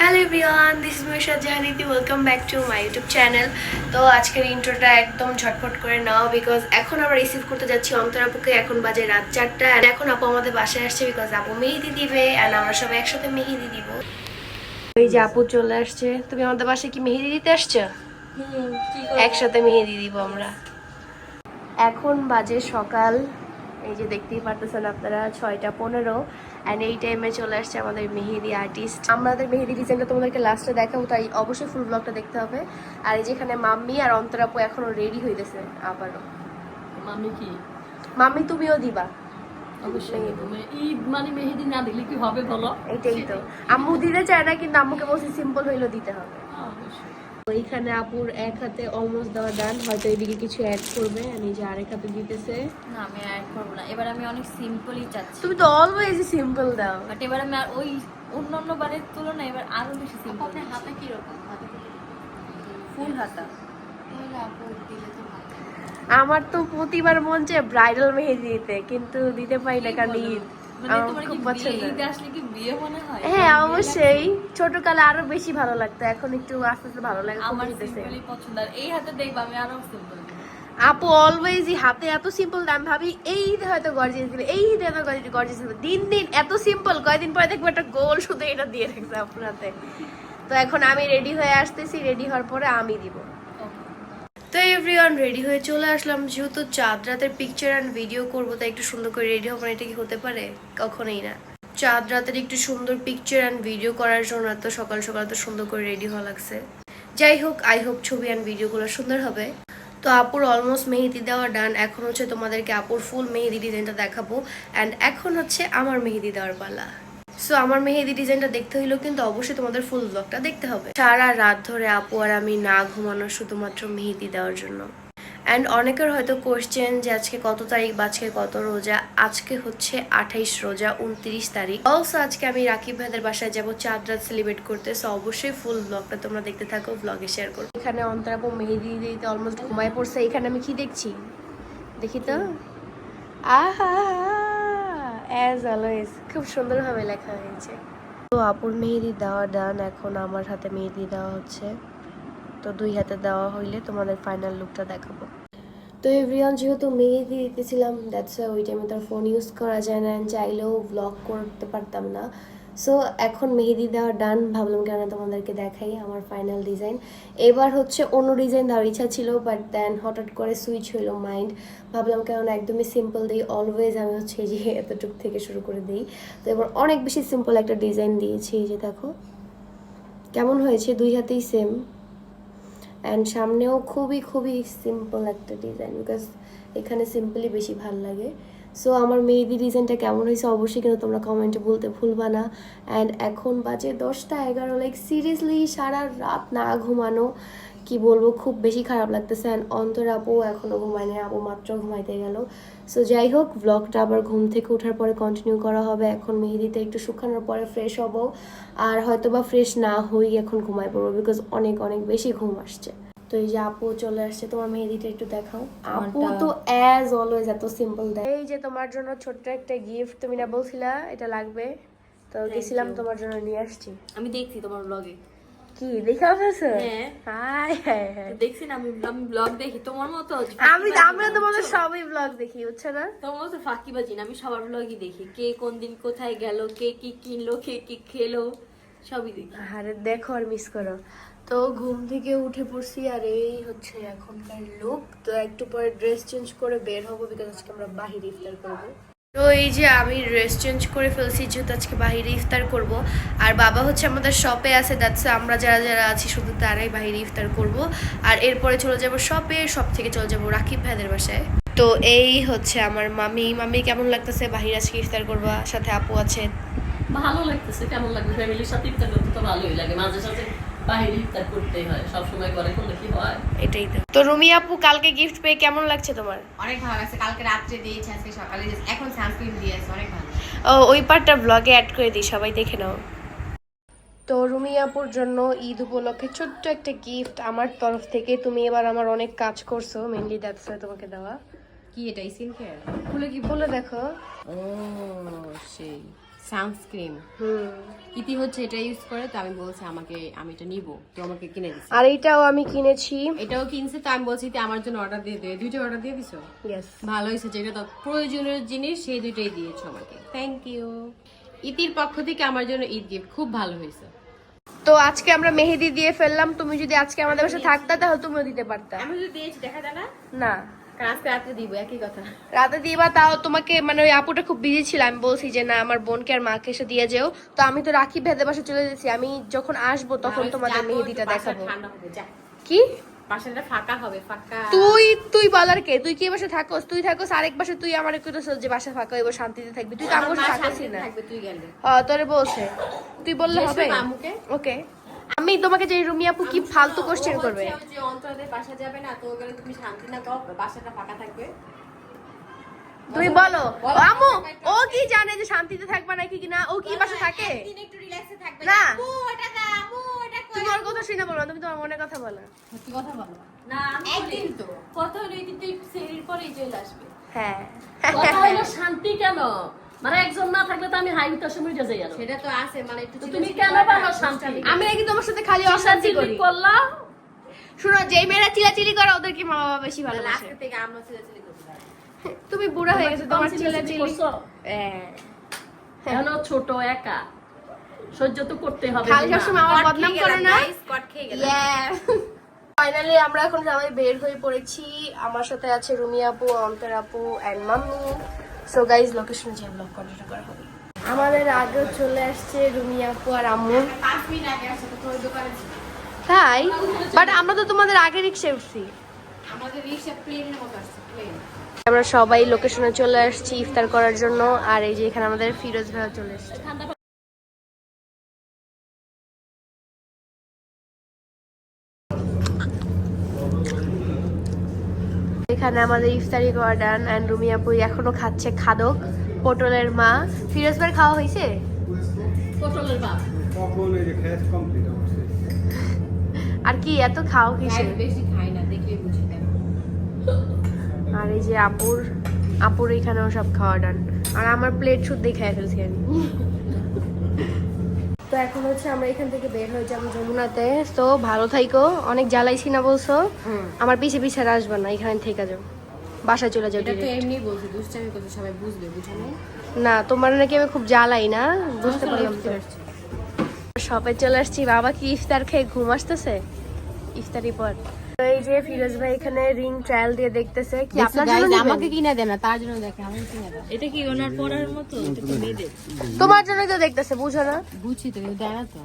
Hello everyone this Misha জাহানিতি welcome back to my YouTube channel তো আজকের ইন্ট্রোটা একদম ঝটফট করে নাও বিকজ এখন আমরা রিসিভ করতে যাচ্ছি অন্তরাপুকে এখন বাজে রাত চারটা এখন আপু আমাদের বাসায় আসছে বিকজ আপু মেহেদি দিবে অ্যান্ড আমরা সবাই একসাথে মেহেদি দিব। এই যে আপু চলে আসছে। তুমি আমাদের বাসায় কি মেহেদি দিতে আসছো? একসাথে মেহেদি দিব আমরা। এখন বাজে সকাল। এই যে দেখতেই পারতেছেন আপনারা ছয়টা পনেরো। অ্যান্ড এই টাইমে চলে আসছে আমাদের মেহেদি আর্টিস্ট আমাদের মেহেদি ডিজাইনটা তোমাদেরকে লাস্টে দেখাবো তাই অবশ্যই ফুল ব্লগটা দেখতে হবে। আর এই যেখানে মাম্মি আর অন্তরাপু এখনও রেডি হইতেছে আবারও। মামি কি? মাম্মি তুমিও দিবা। মানে ঈদ মানে মেহেদি না দিলে কি হবে বলো? এইটাই তো। আম্মু দিতে চায় না কিন্তু আম্মুকে বলছি সিম্পল হইলেও দিতে হবে। অবশ্যই। ওইখানে আপুর এক হাতে অলমোস্ট দেওয়া ডান হয়তো এদিকে কিছু অ্যাড করবে। আর এই যে আরেক হাতে দিতেছে। না আমি অ্যাড করব না। এবার আমি অনেক সিম্পলই চাচ্ছি। তুমি তো অলওয়েজ সিম্পল দাও। বাট এবার আমি আর ওই অন্য অন্য বারের তুলনায় এবার আরও বেশি সিম্পল আপনার হাতে কীরকম? হাতে ফুল হাতা? আমার তো প্রতিবার মন চায় ব্রাইডাল মেহেদি দিতে কিন্তু দিতে পারি না কারণ ঈদ। মানে হয়? অবশ্যই। ছোট আরও বেশি ভালো লাগতো। এখন একটু আস্তে আস্তে ভালো লাগে আমার সিম্পলই পছন্দ। আর এই হাতে দেখবা আমি আরও সিম্পল আপু অলওয়েজই হাতে এত সিম্পল দাম। ভাবি এই ঈদে হয়তো গর্জিয়াস দিবে এই ঈদে গর্জিয়াস দিবে দিন দিন এত সিম্পল কয়দিন পরে দেখব একটা গোল শুধু এটা দিয়ে রাখছে আপনার হাতে। তো এখন আমি রেডি হয়ে আসতেছি। রেডি হওয়ার পরে আমি দিব। তো এভরিওয়ান রেডি হয়ে চলে আসলাম। যেহেতু চাঁদ রাতের পিকচার অ্যান্ড ভিডিও করব, তাই একটু সুন্দর করে রেডি হব এটা কি হতে পারে? কখনোই না। চাঁদ রাতের একটু সুন্দর পিকচার অ্যান্ড ভিডিও করার জন্য তো সকাল সকাল তো সুন্দর করে রেডি হওয়া লাগছে। যাই হোক আই হোপ ছবি অ্যান্ড ভিডিওগুলো সুন্দর হবে। তো আপুর অলমোস্ট মেহেদি দেওয়া ডান এখন হচ্ছে তোমাদেরকে আপুর ফুল মেহেদি ডিজাইনটা দেখাবো। অ্যান্ড এখন হচ্ছে আমার মেহেদি দেওয়ার পালা। সো আমার মেহেদি ডিজাইনটা দেখতে হইলেও কিন্তু অবশ্যই তোমাদের ফুল ব্লগটা দেখতে হবে। সারা রাত ধরে আপু আর আমি না ঘুমানো শুধুমাত্র মেহেদি দেওয়ার জন্য। অ্যান্ড অনেকের হয়তো কোশ্চেন যে আজকে কত তারিখ বা আজকে কত রোজা? আজকে হচ্ছে আঠাইশ রোজা, উনত্রিশ তারিখ। অলসো আজকে আমি রাকিব ভাইদের বাসায় যাব, চাঁদ রাত সেলিব্রেট করতে। সো অবশ্যই ফুল ব্লগটা তোমরা দেখতে থাকো ব্লগে শেয়ার করো। এখানে অন্তরাপু মেহেদি দিতে অলমোস্ট ঘুমায় পড়ছে। এখানে আমি কি দেখছি? দেখি তো? আহা! অ্যাজ অলওয়েজ খুব সুন্দরভাবে লেখা হয়েছে। তো আপুর মেহেদি দেওয়া ডান এখন আমার হাতে মেহেদি দেওয়া হচ্ছে। তো দুই হাতে দেওয়া হইলে তোমাদের ফাইনাল লুকটা দেখাবো। তো এভরিওয়ান যেহেতু মেহেদি দিতেছিলাম দ্যাটস ওই টাইমে তার ফোন ইউজ করা যায় না। চাইলেও ব্লগ করতে পারতাম না। সো এখন মেহেদি দেওয়া ডান ভাবলাম কেন তোমাদেরকে দেখাই আমার ফাইনাল ডিজাইন এবার হচ্ছে অন্য ডিজাইন দেওয়ার ইচ্ছা ছিল বাট দেন হঠাৎ করে সুইচ হইল মাইন্ড ভাবলাম কেন একদমই সিম্পল দিই। অলওয়েজ আমি হচ্ছে যে এতটুক থেকে শুরু করে দিই। তো এবার অনেক বেশি সিম্পল একটা ডিজাইন দিয়েছি, এই যে দেখো। কেমন হয়েছে? দুই হাতেই সেম অ্যান্ড সামনেও খুবই খুবই সিম্পল একটা ডিজাইন বিকজ এখানে সিম্পলি বেশি ভালো লাগে। সো আমার মেহেদি ডিজাইনটা কেমন হয়েছে অবশ্যই কিন্তু তোমরা কমেন্টে বলতে ভুলবা না। অ্যান্ড এখন বাজে দশটা এগারো লাইক সিরিয়াসলি সারা রাত না ঘুমানো, কি বলব, খুব বেশি খারাপ লাগতেছে। অ্যান্ড অন্তর আপু এখনও ঘুমায় না আপু মাত্র ঘুমাইতে গেল। সো যাই হোক ব্লগটা আবার ঘুম থেকে ওঠার পরে কন্টিনিউ করা হবে। এখন মেহেদিতে একটু শুকানোর পরে ফ্রেশ হব। আর হয়তো বা ফ্রেশ না হই এখন ঘুমাই পড়ব বিকজ অনেক অনেক বেশি ঘুম আসছে। তো এই যে আপু চলে আসছে তোমার মেহেদিটা একটু দেখাও। আপু তো অ্যাজ অলওয়েজ এত সিম্পল দেয় এই যে তোমার জন্য ছোট্ট একটা গিফট তুমি না বলছিলা এটা লাগবে? তো গেছিলাম তোমার জন্য নিয়ে আসছি। আমি দেখছি তোমার ব্লগে কি দেখা ফেলছো? হ্যাঁ। দেখছি না আমি আমি ব্লগ দেখি। তোমার মতো আমি আমরা তোমাদের সবই ব্লগ দেখি বুঝছ না? তোমার মতো ফাঁকিবাজি না আমি সবার ব্লগই দেখি। কে কোন দিন কোথায় গেল কে কি কিনলো কে কি খেলো। সবই দেখি। আরে দেখো আর মিস করো। তো ঘুম থেকে উঠে পড়ছি আর এই হচ্ছে এখনকার লুক তো একটু পরে ড্রেস চেঞ্জ করে বের হব বিকজ আজকে আমরা বাহিরে ইফতার করব। তো এই যে আমি ড্রেস চেঞ্জ করে ফেলছি, যেহেতু আজকে বাহিরে ইফতার করব। আর বাবা হচ্ছে আমাদের শপে আছে দ্যাটস আমরা যারা যারা আছি, শুধু তারাই বাহিরে ইফতার করব। আর এরপরে চলে যাব শপে শপ থেকে চলে যাব রাকিব ভাইদের বাসায়। তো এই হচ্ছে আমার মামি। মামি, কেমন লাগতেছে? বাহিরে আজকে ইফতার করবা সাথে আপু আছে? ভালো লাগতেছে কেমন লাগবে? ফ্যামিলির সাথে ইফতার করতে তো ভালোই লাগে। মাঝে সাথে বাইরে ইফতার করতেই হয় সবসময় করে করলে কি হয়? এটাই তো। তো রুমি আপু কালকে গিফট পেয়ে কেমন লাগছে তোমার? অনেক ভালো লাগছে। কালকে রাত্রে দিয়েছে আজকে সকালে এখন সানস্ক্রিন দিয়েছে অনেক ভালো ও ওই পার্টটা ব্লগে অ্যাড করে দিই সবাই দেখে নাও। তো রুমি আপুর জন্য ঈদ উপলক্ষে ছোট্ট একটা গিফট আমার তরফ থেকে। তুমি এবার আমার অনেক কাজ করছ মেনলি দ্যাটস তোমাকে দেওয়া। কি এটা স্কিন কেয়ার খুলে কি বলে দেখো। ও সেই। সানস্ক্রিন ইতি হচ্ছে এটা ইউজ করে তো আমি বলছি আমাকে আমি এটা নিব। তো আমাকে কিনে দিছে। আর এইটাও আমি কিনেছি। এটাও কিনছে তো আমি বলছি আমার জন্য অর্ডার দিয়ে দে। দুইটা অর্ডার দিয়ে দিছো? ইয়েস ভালো হয়েছে যেটা তো প্রয়োজনীয় জিনিস সেই দুইটাই দিয়েছ আমাকে। থ্যাংক ইউ ইতির পক্ষ থেকে আমার জন্য ঈদ গিফট খুব ভালো হয়েছে। তো আজকে আমরা মেহেদি দিয়ে ফেললাম। তুমি যদি আজকে আমাদের বাসায় থাকতা তাহলে তুমিও দিতে পারতা। আমি যদি দিয়েছি দেখা যায় না? না। রাতে দিবা তাও তোমাকে মানে ওই আপুটা খুব বিজি ছিল আমি বলছি যে না আমার বোনকে আর মাকে এসে দিয়ে যেও। তো আমি তো রাখি ভেদে বাসা চলে যাচ্ছি আমি যখন আসব তখন তোমাদের মেহেদিটা দেখাবো। কি? ফাঁকা হবে ফাঁকা। তুই তুই বলার কে? তুই কি বাসা থাকোস? তুই থাকোস আরেক বাসা তুই আমার কইতেছ যে বাসা ফাঁকা হইব শান্তিতে থাকবি। তুই তো আমার না। হ্যাঁ তোরে বলছে। তুই বললে হবে? ওকে। আমি তোমাকে যে রুমি আপু কি ফালতু কোশ্চেন করবে? যে অন্তরাদের বাসা যাবে না তো গেলে তুমি শান্তি না পাও বাসাটা ফাঁকা থাকবে। তুমি বলো আমু ও কি জানে যে শান্তিতে থাকবে নাকি কি না ও কি বাসা থাকে? একদিন একটু রিল্যাক্সে থাকবে। না। এটা দা তুমি ওর কথা শুনে বলো না, তুমি তোমার মনের কথা বলো। সত্যি কথা বলো। না আমি একদিন তো। কথা হলো এই তুই সেরির পরেই চলে আসবে। হ্যাঁ। কথা হলো শান্তি কেন? মানে একজন না থাকলে তো আমি হাই উত্তাসে মরে যাই আর। সেটা তো আছে মানে একটু তুমি কেন পারো শান্তি? আমি নাকি তোমার সাথে খালি অশান্তি করি। করলা? শুনো যেই মেয়েরা চিলাচিলি করে ওদেরকে মা বাবা বেশি ভালোবাসে। আজকে থেকে আমরা করতে তুমি বুড়া হয়ে গেছো তোমার চিলাচিলি। করছ? হ্যাঁ। এখনও ছোট একা? সহ্য তো করতে হবে খালি সবসময় আমার বদনাম করো না। স্কট খেয়ে গেল ফাইনালি আমরা এখন সবাই বের হয়ে পড়েছি। আমার সাথে আছে রুমি আপু অন্তর আপু and mummy. So guys location যে ব্লগ কন্টিনিউ করা হবে। আমাদের আগেও চলে আসছে রুমি আপু আর আম্মু। আগে। তাই? বাট আমরা তো তোমাদের আগে রিক্সে উঠছি আমরা সবাই লোকেশনে চলে আসছি ইফতার করার জন্য আর এই যে এখানে আমাদের ফিরোজ ভাইয়া চলে এসছে। এখানে আমাদের ইফতারি করা ডান অ্যান্ড রুমি আপু এখনও খাচ্ছে খাদক পটলের মা। ফিরোজ ভাইয়ের খাওয়া হয়েছে? পটলের বাপ আর কি এত খাও কিসে? বেশি খাই না দেখলে বুঝি আর এই যে আপুর আপুর এখানেও সব খাওয়া ডান আর আমার প্লেট শুদ্ধই খেয়ে ফেলছি আমি। তো এখন হচ্ছে আমরা এখান থেকে বের হয়ে যাব যমুনাতে। তো ভালো থাইকো অনেক জ্বালাইছি না বলছো? আমার পিছে পিছে আর আসবে না এখানে থেকে যাও। বাসায় চলে যাও এটা তো এমনি বলছি দুষ্টামি করছ সবাই বুঝবে বুঝো না তোমার নাকি আমি খুব জ্বালাই না বুঝতে পারলাম তো। শপে চলে আসছি বাবা কি ইফতার খেয়ে ঘুম আসতেছে? ইফতারি পর। তো এই যে ফিরোজ ভাই এখানে রিং ট্রায়াল দিয়ে দেখতেছে। কি আপনার জন্য আমাকে কিনে দেয় না তার জন্য দেখে আমাকে কিনে দেয় এটা কি ওনার পড়ার মতো? এটা তো মেয়েদের। তোমার জন্যই তো দেখতেছে বুঝো না। বুঝছি তো কেউ দেয় না তো।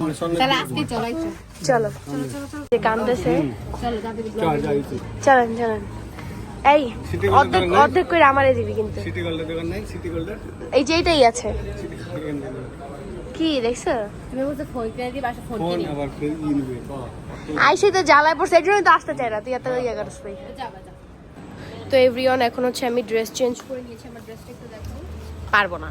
মানে তাহলে আজকে চলাই চলো। যে কামতেছে চলো। চলেন চলেন। এই অর্ধেক অর্ধেক করে আমারে দিবি কিন্তু। সিটি গোল্ডের দোকান নাই? সিটি গোল্ডের এই যে এটাই আছে। কি দেখছ? তুমি বলছো ফোন কিনে ফোন কিনে আবার আইসে তো জ্বালায় পড়ছে এই তো আসতে চাই না তুই এত ইয়ে করিস তুই তো এভরিওয়ান এখন হচ্ছে আমি ড্রেস চেঞ্জ করে নিয়েছি আমার ড্রেসটা একটু দেখো। পারব না।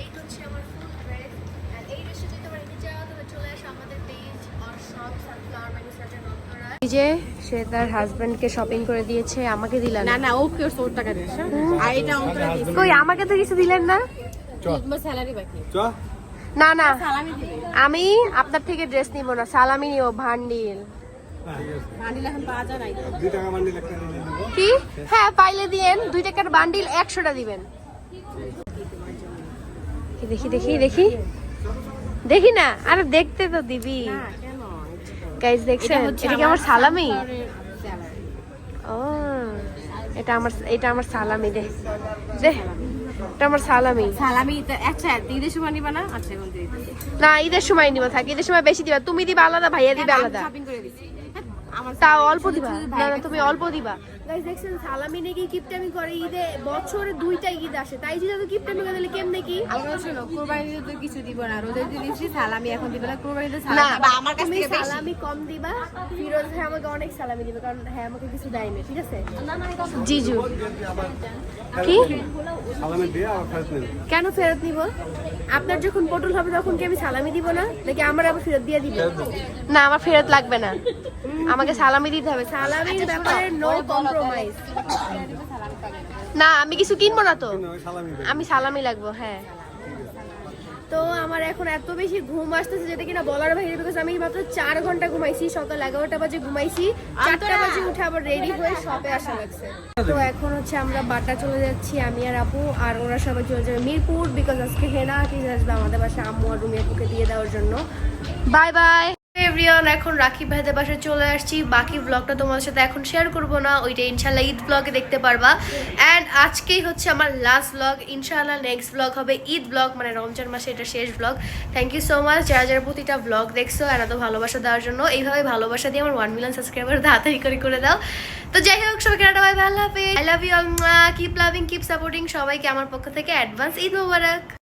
এই হচ্ছে আমার ফুল ড্রেস এন্ড এই ড্রেসটা যদি তোমরা নিতে চাও তাহলে চলে আসো আমাদের পেজ আর শপ সানফ্লাওয়ার ম্যানুফ্যাকচার নকরা এই যে সে তার হাজবেন্ডকে শপিং করে দিয়েছে আমাকে দিলেন না। না ও কেউ তোর টাকা দিস আর এটা অন্তরা দিস কই আমাকে তো কিছু দিলেন না? তোমার স্যালারি বাকি। চ। না না। আমি আপনার থেকে ড্রেস নিব না সালামি নিব ভান্ডিল কি? হ্যাঁ পাইলে দিয়েন দুই টাকার বান্ডিল একশোটা দিবেন। দেখি দেখি দেখি। দেখি না আরে দেখতে তো দিবি। কেন? গাইজ দেখছেন? এটা কি আমার সালামি? ও এটা আমার এটা আমার সালামি দে। দে। এটা আমার সালামি। সালামি আচ্ছা ঈদের সময় নিবা না? আচ্ছা এখন না ঈদের সময় নিবা থাকি ঈদের সময় বেশি দিবা। তুমি দিবা আলাদা ভাইয়া দিবা আলাদা। শপিং করে দিছি হ্যাঁ, তাও অল্প দিবা। না তুমি অল্প দিবা। গাইজ দেখছেন সালামি নাকি কিপটামি করে ঈদে বছরে দুইটা ঈদ আসে। তাই যদি তো কিপটামি করে দিলে কেমনে কি? আমরা শোনো কোরবানিতে তো কিছু দিব না রোজা দিয়ে দিচ্ছি সালামি এখন দিব না কোরবানিতে না বা আমার কাছ থেকে সালামি কম দিবা ফিরোজ ভাই আমাকে অনেক সালামি দিবে কারণ হ্যাঁ আমাকে কিছু দেয়নি ঠিক আছে? জিজু কি? সালামে দিয়ে আবার ফেরত নেবে। কেন ফেরত নিব? আপনার যখন পটল হবে তখন কি আমি সালামি দিব না? নাকি আমার আবার ফেরত দিয়ে দিব? না আমার ফেরত লাগবে না। আমাকে সালামি দিতে হবে। সালামির ব্যাপারে নো কম্প্রোমাইজ না আমি কিছু কিনবো না তো। আমি সালামি লাগবো হ্যাঁ। তো আমার এখন এত বেশি ঘুম আসতেছে যেটা কিনা বলার বাইরে বিকজ আমি মাত্র চার ঘণ্টা ঘুমাইছি সকাল এগারোটা বাজে ঘুমাইছি। চারটা বাজে উঠে আবার রেডি হয়ে শপে আসা লাগছে। তো এখন হচ্ছে আমরা বাটা চলে যাচ্ছি আমি আর আপু আর ওরা সবাই চলে যাবে মিরপুর বিকজ আজকে হেনা আর্টিস্ট আসবে আমাদের বাসায় আম্মু আর রুমি আপুকে দিয়ে দেওয়ার জন্য। Bye bye. এভরিওয়ান এখন রাখি ভাইদের বাসায় চলে আসছি। বাকি ব্লগটা তোমাদের সাথে এখন শেয়ার করব না, ওইটা ইনশাল্লাহ ঈদ ব্লগে দেখতে পারবা। অ্যান্ড আজকেই হচ্ছে আমার লাস্ট ব্লগ ইনশাল্লাহ নেক্সট ব্লগ হবে ঈদ ব্লগ মানে রমজান মাসে এটা শেষ blog thank you so much যারা যারা প্রতিটা ব্লগ দেখছ আর এত ভালোবাসা দেওয়ার জন্য। এইভাবে ভালোবাসা দিয়ে আমার ওয়ান মিলিয়ন সাবস্ক্রাইবার তাড়াতাড়ি করে করে দাও। তো যাই হোক, সবাইকে একটা বাই আল্লাহ হাফেজ। I love you keep loving keep supporting সবাইকে আমার পক্ষ থেকে অ্যাডভান্স ঈদ মোবারক।